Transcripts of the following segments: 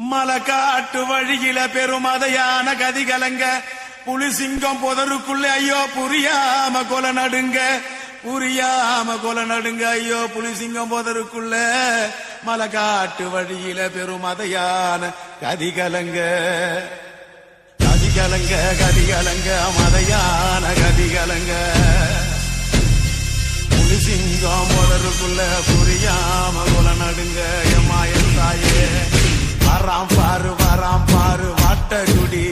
மலக்காட்டு வழியில பெருமதையான கதி கலங்க புலி சிங்கம் புதருக்குள்ள ஐயோ புரியாம கொல நடுங்க. புரியாம கொல நடுங்க ஐயோ புலி சிங்கம் புதருக்குள்ள. மலக்காட்டு வழியில பெருமதையான கதி கலங்க கதி கலங்க கதி கலங்க மதையான கதி கலங்க புலி சிங்கம் புதருக்குள்ள புரியாம கொல நடுங்க எம்மாயன் தாயே. வராம் பாரு வராம் பாரு வாட்ட குடி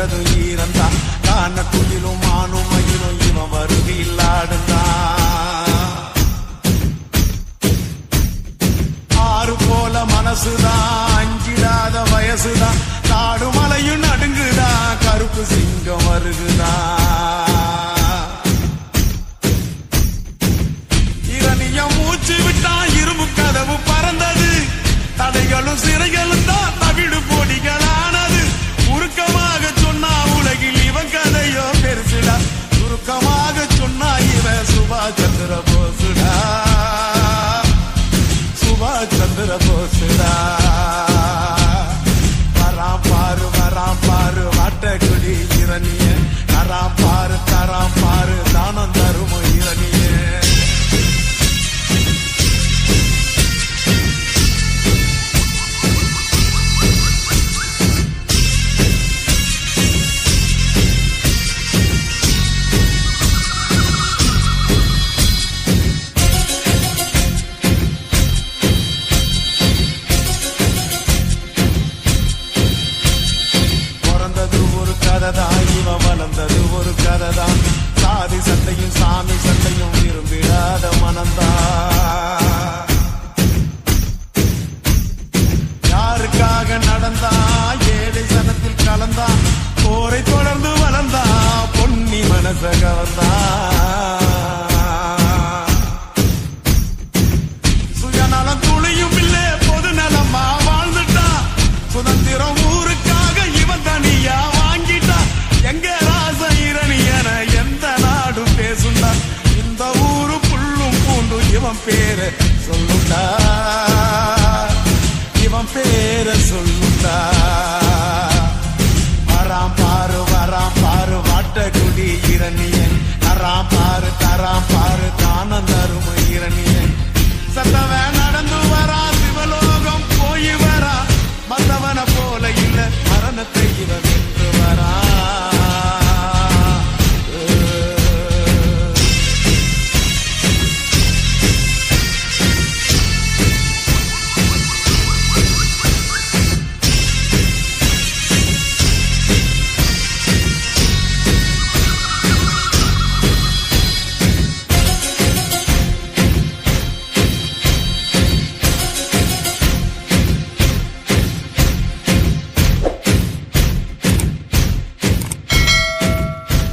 கால்கள் ஈரந்தான் காண குயிலும் மானும் மயிலும் இவன் வருகையில் ஆடுந்தான் ஆறு போல மனசுதான் அஞ்சிடாத வயசுதான் காடு மலையும் நடுங்குதான் கருப்பு சிங்கம் வருகுதான் இரணிய மூச்சு விட்டா இரும்பு கதவு பறந்தது. தடைகளும் சிறைகளும் குடி தரா பாரு தரா பாரு தானம் தான் வளர்ந்தது ஒரு கதை தான் சாதி சண்டையும் சாமி சண்டையும் விரும்பிடாத மனந்தா யாருக்காக நடந்தா? ஏழை சனத்தில் கலந்தா போரை தொடர்ந்து வளர்ந்தா. பொன்னி மனச கலந்தா பூண்டு இவன் பேரு